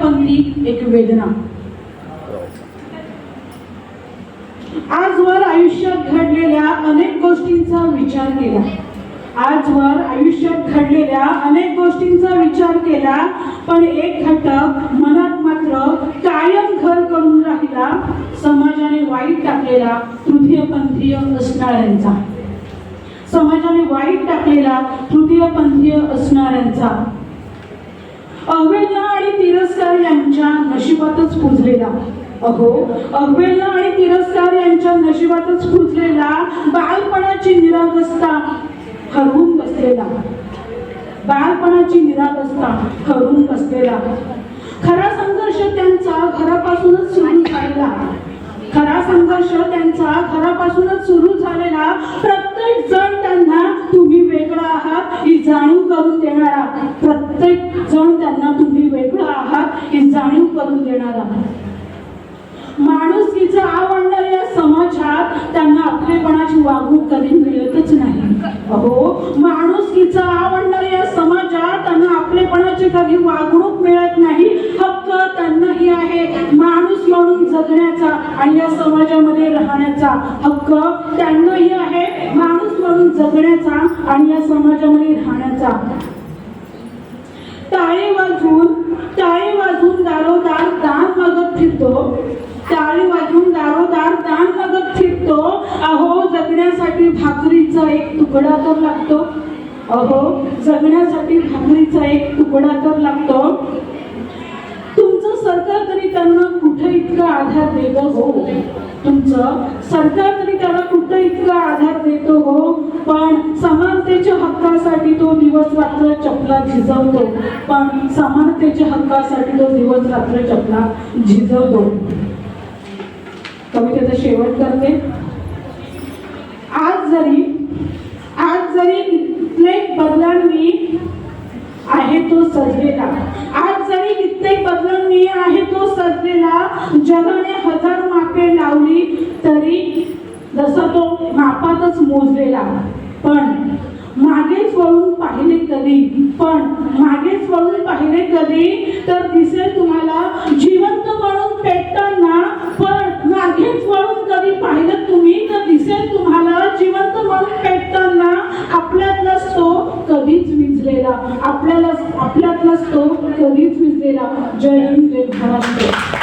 पंक्ती एक वेदना. आजवर आयुष्यात घडलेल्या अनेक गोष्टींचा विचार केला. आजवर आयुष्यात घडलेल्या अनेक गोष्टींचा विचार केला पण एक घटक मनात मात्र कायम घर करून राहिला समाजाने वाईट टाकलेला तृतीयपंथीय असणाऱ्यांचा. समाजाने वाईट टाकलेला तृतीयपंथीय असणाऱ्यांचा. अहवेलना आणि तिरस्कार यांच्या नशिबातच पुजलेला. अहो अहवेलना आणि तिरस्कार यांच्या नशिबातच पुजलेला बालपणाची निरागस्ता हरवून बसलेला. बालपणाची निरागस्ता हरवून बसलेला. खरा संघर्ष त्यांचा घरापासूनच सुरू झालेला. खरा संघर्ष त्यांचा घरापासूनच सुरू झालेला. प्रत्येक जण त्यांना तुम्ही वेगळा आहात ही जाणीव करून देणारा प्रत्येक जाणीव देणारा माणुसकीचं आवडणाऱ्या या समाजात त्यांना आपलेपणाची वागणूक कधी मिळतच नाही. अहो माणुसकीचं आवडणाऱ्या या समाजात त्यांना आपलेपणाची कधी वागणूक मिळत नाही. हक्क त्यांनाही आहे. माणूस म्हणून जगण्याचा आणि या समाजामध्ये राहण्याचा हक्क त्यांनाही आहे. माणूस म्हणून जगण्याचा आणि या समाजामध्ये राहण्याचा. टाळी वाजवून भाकरीचा एक तुकडा तर लागतो. अहो जगण्यासाठी भाकरीचा एक तुकडा तर लागतो. तुमचं सरकार तरी त्यांना कुठे इतका आधार देत हो? तुमचं सरकार तरी त्याला कुठं इतका आधार देतो हो? पण समानतेच्या हक्कासाठी तो दिवस रात्र चपला झिजवतो. पण समानतेच्या हक्कासाठी तो दिवस रात्र चपला झिजवतो. कवितेचा शेवट करते आज जरी आज जरी मी आहे तो सजलेला. आज जरी कित्येक बदलांनी आहे तो सजलेला जगाने हजार मापे लावली तरी जसं तो मापातच मोजलेला. पण मागेच वळून पाहिले कधी? पण मागेच वळून पाहिले कधी? तर दिसेल तुम्हाला जिवंत म्हणून कधीच विजलेला आपल्याला आपल्यातलाच तो कधीच विजलेला जय हिंद जय महाराष्ट्र.